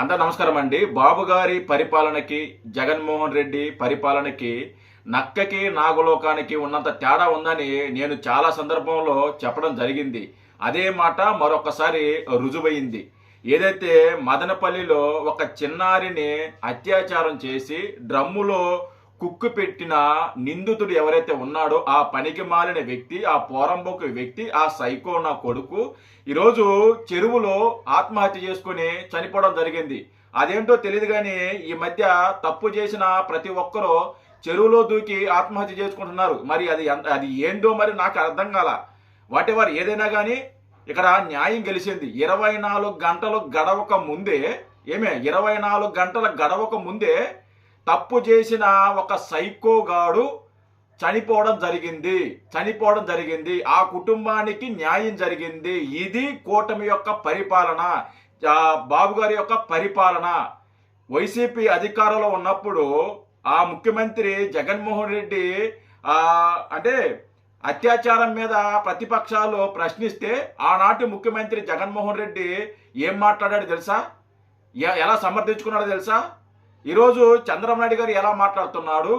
అందరు నమస్కారం అండి. బాబు గారి పరిపాలనకి జగన్మోహన్ రెడ్డి పరిపాలనకి నక్కకి నాగలోకానికి ఉన్నంత తేడా ఉందని నేను చాలా సందర్భంలో చెప్పడం జరిగింది. అదే మాట మరొకసారి రుజువైంది. ఏదైతే మదనపల్లిలో ఒక చిన్నారిని అత్యాచారం చేసి డ్రమ్ములో కుక్కు పెట్టిన నిందితుడు ఎవరైతే ఉన్నాడో ఆ పనికి మాలిన వ్యక్తి ఆ పోరంబోకు వ్యక్తి ఆ సైకో నా కొడుకు ఈరోజు చెరువులో ఆత్మహత్య చేసుకుని చనిపోవడం జరిగింది. అదేంటో తెలియదు కానీ ఈ మధ్య తప్పు చేసిన ప్రతి ఒక్కరూ చెరువులో దూకి ఆత్మహత్య చేసుకుంటున్నారు. మరి అది అది ఏందో మరి నాకు అర్థం కాల. వాట్ ఎవర్ ఏదైనా కానీ ఇక్కడ న్యాయం గెలిచింది. ఇరవై నాలుగు గంటలు గడవక ముందే ఏమే ఇరవై నాలుగు గంటల గడవక ముందే తప్పు చేసిన ఒక సైకోగాడు చనిపోవడం జరిగింది. చనిపోవడం జరిగింది. ఆ కుటుంబానికి న్యాయం జరిగింది. ఇది కూటమి యొక్క పరిపాలన. బాబు గారి యొక్క పరిపాలన. వైసీపీ అధికారంలో ఉన్నప్పుడు ఆ ముఖ్యమంత్రి జగన్మోహన్ రెడ్డి ఆ అంటే అత్యాచారం మీద ప్రతిపక్షాలు ప్రశ్నిస్తే ఆనాటి ముఖ్యమంత్రి జగన్మోహన్ రెడ్డి ఏం మాట్లాడాడు తెలుసా? ఎలా సమర్థించుకున్నాడో తెలుసా? ఈరోజు చంద్రబాబు నాయుడు గారు ఎలా మాట్లాడుతున్నాడు?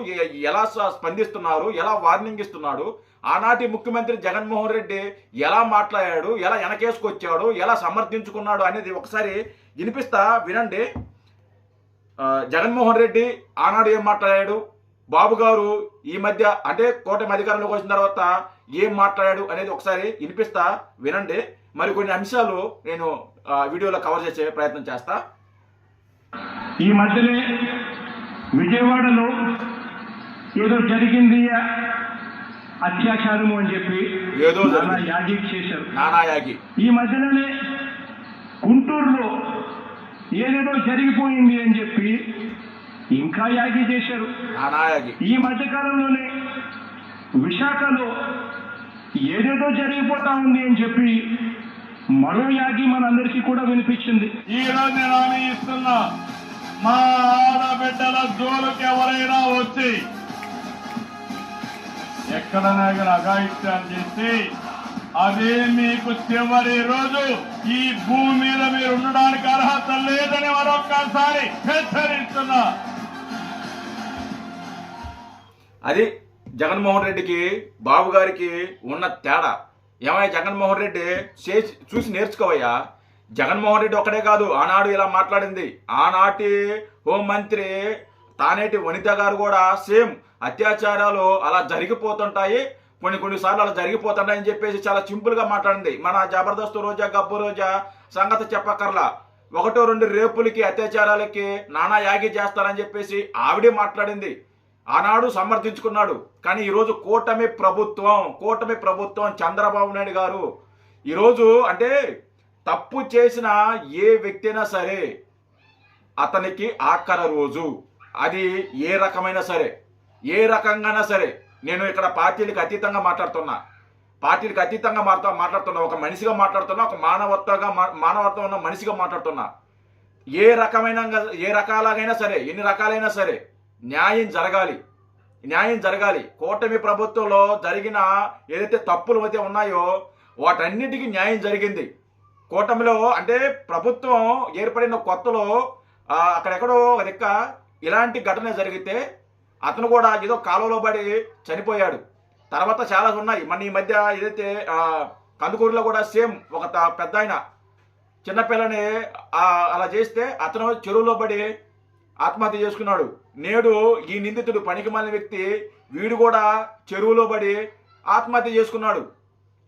ఎలా స్పందిస్తున్నారు? ఎలా వార్నింగ్ ఇస్తున్నాడు? ఆనాటి ముఖ్యమంత్రి జగన్మోహన్ రెడ్డి ఎలా మాట్లాడాడు? ఎలా వెనకేసుకొచ్చాడు? ఎలా సమర్థించుకున్నాడు అనేది ఒకసారి వినిపిస్తా వినండి. జగన్మోహన్ రెడ్డి ఆనాడు ఏం మాట్లాడాడు? బాబు గారు ఈ మధ్య అంటే కూటమి అధికారంలోకి వచ్చిన తర్వాత ఏం మాట్లాడాడు అనేది ఒకసారి వినిపిస్తా వినండి. మరి కొన్ని అంశాలు నేను వీడియోలో కవర్ చేసే ప్రయత్నం చేస్తాను ఈ మధ్యనే విజయవాడలో ఏదో జరిగింది అత్యాచారము అని చెప్పి ఏదో యాజిక్ చేశారు. నానాయాగి ఈ మధ్యలోనే గుంటూరులో ఏదేదో జరిగిపోయింది అని చెప్పి ఇంకా యాగి చేశారు. ఈ మధ్య కాలంలోనే విశాఖలో ఏదేదో జరిగిపోతా ఉంది అని చెప్పి మరో యాగి మనందరికీ కూడా వినిపించింది. ఈ రోజు నేను హామీ ఇస్తున్నా మా ఆడబిడ్డల జోలికి ఎవరైనా వచ్చి ఎక్కడైనా అఘాయిత్యాలు చేస్తే అదే మీకు చివరి రోజు ఈ భూమి మీద మీరు ఉండడానికి అర్హత లేదని మరొక్కసారి హెచ్చరిస్తున్నా. అది జగన్మోహన్ రెడ్డికి బాబు గారికి ఉన్న తేడా. ఏమైనా జగన్మోహన్ రెడ్డి చేసి చూసి నేర్చుకోవయ్యా? జగన్మోహన్ రెడ్డి ఒక్కడే కాదు ఆనాడు ఇలా మాట్లాడింది. ఆనాటి హోంమంత్రి తానేటి వనిత గారు కూడా సేమ్ అత్యాచారాలు అలా జరిగిపోతుంటాయి. కొన్ని కొన్నిసార్లు అలా జరిగిపోతుంటాయని చెప్పేసి చాలా సింపుల్గా మాట్లాడింది. మన జబర్దస్త్ రోజా గబ్బు రోజా సంగతి చెప్పక్కర్లా. ఒకటో రెండు రేపులకి అత్యాచారాలకి నానా యాగి చేస్తారని చెప్పేసి ఆవిడే మాట్లాడింది. ఆనాడు సమర్థించుకున్నాడు. కానీ ఈరోజు కూటమి ప్రభుత్వం కూటమి ప్రభుత్వం చంద్రబాబు నాయుడు గారు ఈరోజు అంటే తప్పు చేసిన ఏ వ్యక్తి అయినా సరే అతనికి ఆఖర రోజు. అది ఏ రకమైనా సరే. ఏ రకంగానా సరే. నేను ఇక్కడ పార్టీలకు అతీతంగా మాట్లాడుతున్నా. పార్టీలకు అతీతంగా మాట్లా మాట్లాడుతున్నా. ఒక మనిషిగా మాట్లాడుతున్నా ఒక మానవత్వంగా మా- మానవత్వం ఉన్న మనిషిగా మాట్లాడుతున్నా. ఏ రకమైన ఏ రకాలైనా సరే ఎన్ని రకాలైనా సరే న్యాయం జరగాలి. న్యాయం జరగాలి. కూటమి ప్రభుత్వంలో జరిగిన ఏదైతే తప్పులు అయితే ఉన్నాయో వాటన్నిటికీ న్యాయం జరిగింది. కూటమిలో అంటే ప్రభుత్వం ఏర్పడిన కొత్తలో అక్కడెక్కడో ఒక దిక్క ఇలాంటి ఘటన జరిగితే అతను కూడా ఏదో కాలువలో పడి చనిపోయాడు. తర్వాత చాలా ఉన్నాయి. మన ఈ మధ్య ఏదైతే కందుకూరులో కూడా సేమ్ ఒక పెద్ద ఆయన చిన్నపిల్లని అలా చేస్తే అతను చెరువులో పడి ఆత్మహత్య చేసుకున్నాడు. నేడు ఈ నిందితుడు పనికి వ్యక్తి వీడు కూడా చెరువులో పడి ఆత్మహత్య చేసుకున్నాడు.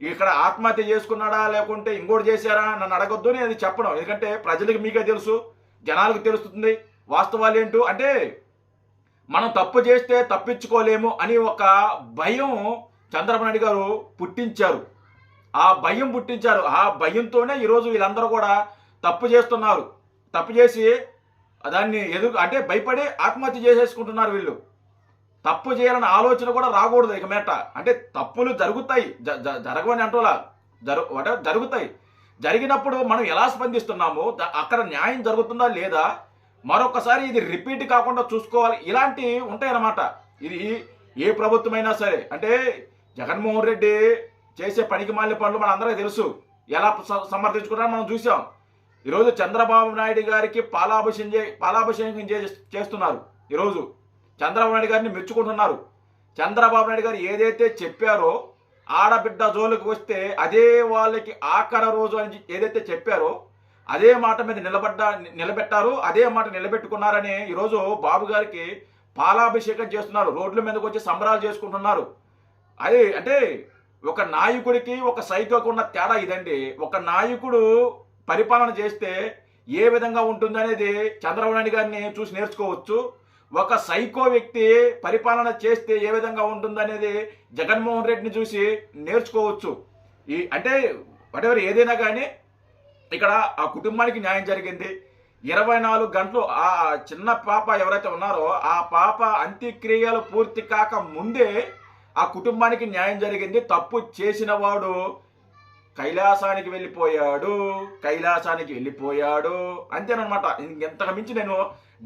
ఇక్కడ ఆత్మహత్య చేసుకున్నాడా లేకుంటే ఇంకోటి చేశారా నన్ను అడగొద్దు నేను అది చెప్పడం. ఎందుకంటే ప్రజలకు మీకే తెలుసు జనాలకు తెలుస్తుంది వాస్తవాలు ఏంటో. అంటే మనం తప్పు చేస్తే తప్పించుకోలేము అని ఒక భయం చంద్రబాబు నాయుడు గారు పుట్టించారు. ఆ భయం పుట్టించారు. ఆ భయంతోనే ఈరోజు వీళ్ళందరూ కూడా తప్పు చేస్తున్నారు. తప్పు చేసి దాన్ని ఎదురు అంటే భయపడి ఆత్మహత్య చేసేసుకుంటున్నారు వీళ్ళు. తప్పు చేయాలన్న ఆలోచన కూడా రాకూడదు ఇక మేట అంటే తప్పులు జరుగుతాయి. జ- జ- జరగవని అంటోలా జరు జరుగుతాయి. జరిగినప్పుడు మనం ఎలా స్పందిస్తున్నామో అక్కడ న్యాయం జరుగుతుందా లేదా మరొకసారి ఇది రిపీట్ కాకుండా చూసుకోవాలి. ఇలాంటివి ఉంటాయన్నమాట. ఇది ఏ ప్రభుత్వమైనా సరే. అంటే జగన్మోహన్ రెడ్డి చేసే పనికి మాలిన పనులు మన అందరికీ తెలుసు. ఎలా స- మనం చూసాం ఈరోజు చంద్రబాబు నాయుడు గారికి పాలాభిషేకం చే పాలాభిషేకం చే- చేస్తున్నారు. ఈరోజు చంద్రబాబు నాయుడు గారిని మెచ్చుకుంటున్నారు. చంద్రబాబు నాయుడు గారు ఏదైతే చెప్పారో ఆడబిడ్డ జోలికి వస్తే అదే వాళ్ళకి ఆఖరి రోజు అని ఏదైతే చెప్పారో అదే మాట మీద నిలబడ్డ నిలబెట్టారు అదే మాట నిలబెట్టుకున్నారని ఈరోజు బాబు గారికి పాలాభిషేకం చేస్తున్నారు. రోడ్ల మీదకి వచ్చి సంబరాలు చేసుకుంటున్నారు. అదే అంటే ఒక నాయకుడికి ఒక సైకోకు ఉన్న తేడా ఇదండి. ఒక నాయకుడు పరిపాలన చేస్తే ఏ విధంగా ఉంటుంది అనేది చంద్రబాబు నాయుడు గారిని చూసి నేర్చుకోవచ్చు. ఒక సైకో వ్యక్తి పరిపాలన చేస్తే ఏ విధంగా ఉంటుందనేది జగన్మోహన్ రెడ్డిని చూసి నేర్చుకోవచ్చు. ఈ అంటే వాటెవర్ ఏదైనా కానీ ఇక్కడ ఆ కుటుంబానికి న్యాయం జరిగింది. ఇరవై నాలుగు గంటలు ఆ చిన్న పాప ఎవరైతే ఉన్నారో ఆ పాప అంత్యక్రియలు పూర్తి కాక ముందే ఆ కుటుంబానికి న్యాయం జరిగింది. తప్పు చేసిన వాడు కైలాసానికి వెళ్ళిపోయాడు. కైలాసానికి వెళ్ళిపోయాడు. అంతేనమాట ఇంతకు మించి నేను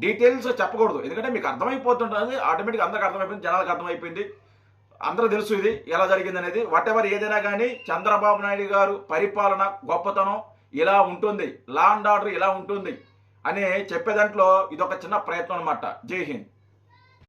డీటెయిల్స్ చెప్పకూడదు. ఎందుకంటే మీకు అర్థమైపోతుంటుంది ఆటోమేటిక్ అందరికి అర్థమైపోయింది జనాలకు అర్థమైపోయింది. అందరూ తెలుసు ఇది ఎలా జరిగింది అనేది. వాట్ ఎవర్ ఏదైనా కానీ చంద్రబాబు నాయుడు గారు పరిపాలన గొప్పతనం ఇలా ఉంటుంది. లా అండ్ ఆర్డర్ ఇలా ఉంటుంది అని చెప్పే దాంట్లో ఇదొక చిన్న ప్రయత్నం అనమాట జై హింద్.